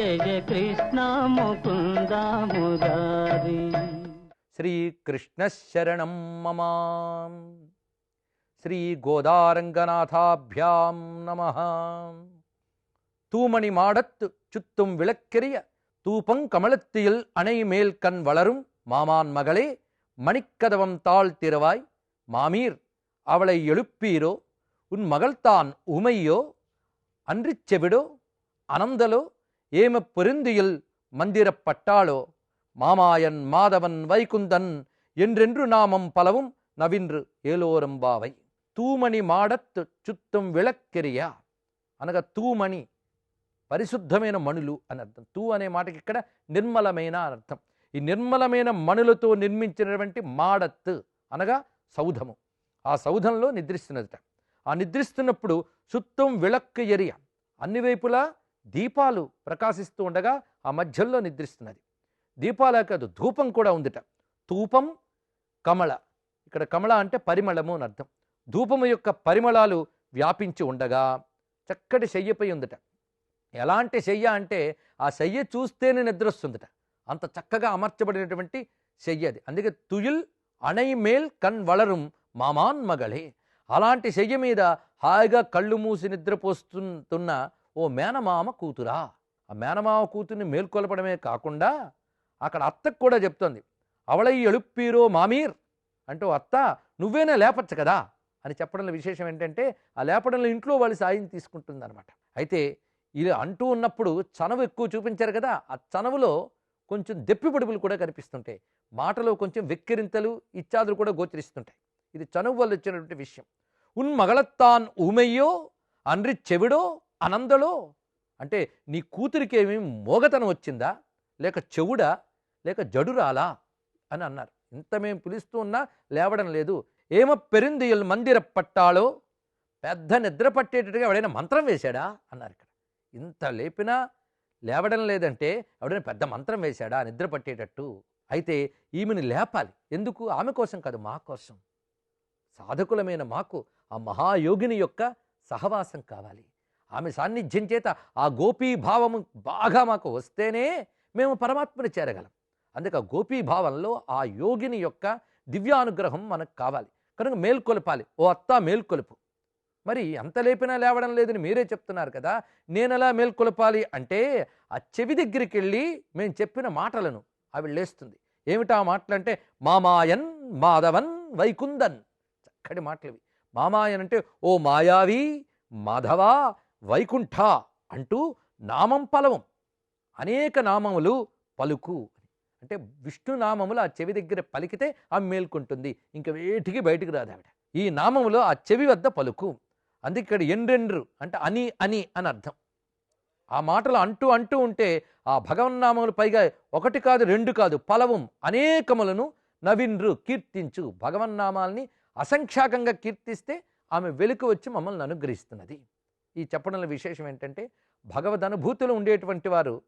ஜெய கிருஷ்ணா ஸ்ரீ கிருஷ்ணரணம் மமாம் ஸ்ரீ கோதாரங்கநாதாபியாம் நம தூமணி மாடத்து சுத்தும் விளக்கெரிய தூபங் கமலத்தியில் அணை மேல் கண் வளரும் மாமான் மகளே மணிக்கதவம் தாழ் திருவாய் மாமீர் அவளை எழுப்பீரோ? உன் மகள்தான் உமையோ? அன்றிச் செவிடோ? அனந்தலோ? ஏமப் பெருந்தியில் மந்திரப்பட்டாளோ மாமாயன் மாதவன் வைகுந்தன் என்றென்று நாமம் பலவும் నవిండ్రు ఏలోరంబావై తూమణి మాడత్ చుత్తం విళక్కెరియా అనగా తూమణి పరిశుద్ధమైన మణులు అని అర్థం తూ అనే మాటకి ఇక్కడ నిర్మలమైన అని అర్థం ఈ నిర్మలమైన మణులతో నిర్మించినటువంటి మాడత్ అనగా సౌధము ఆ సౌధంలో నిద్రిస్తున్నదట ఆ నిద్రిస్తున్నప్పుడు సుత్తం విళక్కు ఎరియ అన్ని వైపులా దీపాలు ప్రకాశిస్తూ ఉండగా ఆ మధ్యలో నిద్రిస్తున్నది. దీపాలే కాదు ధూపం కూడా ఉందిట. ధూపం కమళ. ఇక్కడ కమళ అంటే పరిమళము అని అర్థం. ధూపము యొక్క పరిమళాలు వ్యాపించి ఉండగా చక్కటి శయ్యపై ఉందట. ఎలాంటి శయ్య అంటే ఆ శయ్య చూస్తేనే నిద్ర వస్తుందట అంత చక్కగా అమర్చబడినటువంటి శయ్య అది. అందుకే తుయిల్ అణైమేల్ కన్ వళரும் మామాన్ మగళే. అలాంటి శయ్య మీద హాయిగా కళ్ళు మూసి నిద్రపోస్తున్న ఓ మేనమామ కూతురా. ఆ మేనమామ కూతుర్ని మేల్కొల్పడమే కాకుండా అక్కడ అత్తకు కూడా చెప్తోంది అవళై ఎಳುప్పీరో మామీర్. అంటూ అత్త నువ్వేనే లేపచ్చు కదా? అని చెప్పడంలో విశేషం ఏంటంటే ఆ లేపడంలో ఇంట్లో వాళ్ళు సాయం తీసుకుంటుందన్నమాట. అయితే ఇది అంటూ ఉన్నప్పుడు చనవు ఎక్కువ చూపించారు కదా ఆ చనవులో కొంచెం దెప్పిపడుపులు కూడా కనిపిస్తుంటాయి. మాటలో కొంచెం వెక్కిరింతలు ఇత్యాదులు కూడా గోచరిస్తుంటాయి. ఇది చనువు వల్ల వచ్చినటువంటి విషయం. ఉన్ మగళత్తాన్ ఊమెయ్యో అండ్రి చెవిడో అనందలో అంటే నీ కూతురికి ఏమి మోగతనం వచ్చిందా? లేక చెవుడా? లేక జడురాలా? అని అన్నారు. ఇంత మేము పిలుస్తూ ఉన్నా లేవడం లేదు. ఏమో పెరిందియల్ మందిర పట్టాలో? పెద్ద నిద్ర పట్టేటట్టుగా ఎవడైనా మంత్రం వేశాడా? అన్నారు ఇక్కడ. ఇంత లేపినా లేవడం లేదంటే ఎవడైనా పెద్ద మంత్రం వేశాడా? నిద్ర పట్టేటట్టు. అయితే ఈమెను లేపాలి. ఎందుకు? ఆమె కోసం కాదు మా కోసం. సాధకులమైన మాకు ఆ మహాయోగిని యొక్క సహవాసం కావాలి. ఆమె సాన్నిధ్యం చేత ఆ గోపీ భావము బాగా మాకు వస్తేనే మేము పరమాత్మని చేరగలం. అందుకే ఆ గోపీ భావంలో ఆ యోగిని యొక్క దివ్యానుగ్రహం మనకు కావాలి. కనుక మేల్కొలపాలి. ఓ అత్త మేల్కొలుపు. మరి అంత లేపినా లేవడం లేదని మీరే చెప్తున్నారు కదా నేనెలా మేల్కొలపాలి అంటే ఆ చెవి దగ్గరికి వెళ్ళి మేము చెప్పిన మాటలను ఆవిడ లేస్తుంది. ఏమిటా మాటలు అంటే మామాయన్ మాధవన్ వైకుందన్ చక్కటి మాటలు ఇవి మామాయన్ అంటే ఓ మాయావి మాధవా వైకుంఠ అంటూ నామం పలవం. అనేక నామములు పలుకు. అంటే విష్ణు నామములు ఆ చెవి దగ్గర పలికితే ఆమె మేల్కొంటుంది. ఇంక వేటికి బయటికి రాదు ఆవిడ. ఈ నామములో ఆ చెవి వద్ద పలుకు. అందుకే ఇక్కడ ఎండ్రెండ్రు అంటే అని అని అని అర్థం. ఆ మాటలు అంటూ అంటూ ఉంటే ఆ భగవన్నామములు పైగా ఒకటి కాదు రెండు కాదు పలవం అనేకములను నవిన్రు కీర్తించు. భగవన్నామాల్ని అసంఖ్యాకంగా కీర్తిస్తే ఆమె వెలుకు వచ్చి మమ్మల్ని అనుగ్రహిస్తున్నది. ఈ చెప్పడంలో విశేషం ఏంటంటే భగవద్ అనుభూతులు ఉండేటువంటి వారు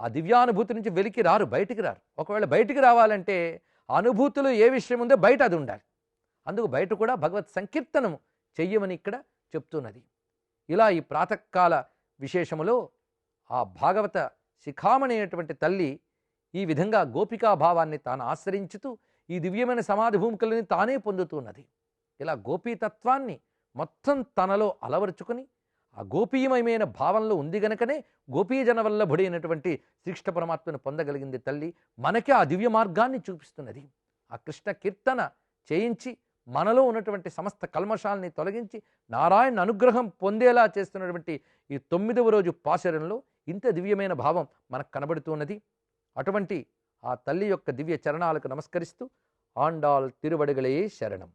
ఆ దివ్యానుభూతి నుంచి వెలికి రారు బయటికి రారు. ఒకవేళ బయటికి రావాలంటే ఆ అనుభూతులు ఏ విషయం ఉందో బయట అది ఉండాలి. అందుకు బయట కూడా భగవత్ సంకీర్తనము చెయ్యమని ఇక్కడ చెప్తున్నది. ఇలా ఈ ప్రాతకాల విశేషములో ఆ భాగవత శిఖామణి అయినటువంటి తల్లి ఈ విధంగా గోపికా భావాన్ని తాను ఆశ్రయించుతూ ఈ దివ్యమైన సమాధి భూమికలని తానే పొందుతున్నది. ఇలా గోపీతత్వాన్ని మొత్తం తనలో అలవరుచుకుని ఆ గోపీయమయమైన భావంలో ఉంది గనకనే గోపీజన వల్లభుడైనటువంటి శ్రీకృష్ణ పరమాత్మను పొందగలిగింది తల్లి మనకే ఆ దివ్య మార్గాన్ని చూపిస్తున్నది. ఆ కృష్ణ కీర్తన చేయించి మనలో ఉన్నటువంటి సమస్త కల్మషాల్ని తొలగించి నారాయణ అనుగ్రహం పొందేలా చేస్తున్నటువంటి ఈ తొమ్మిదవ రోజు పాశరంలో ఇంత దివ్యమైన భావం మనకు కనబడుతున్నది. అటువంటి ఆ తల్లి యొక్క దివ్య చరణాలకు నమస్కరిస్తూ ఆండాల్ తిరువడుగలే శరణం.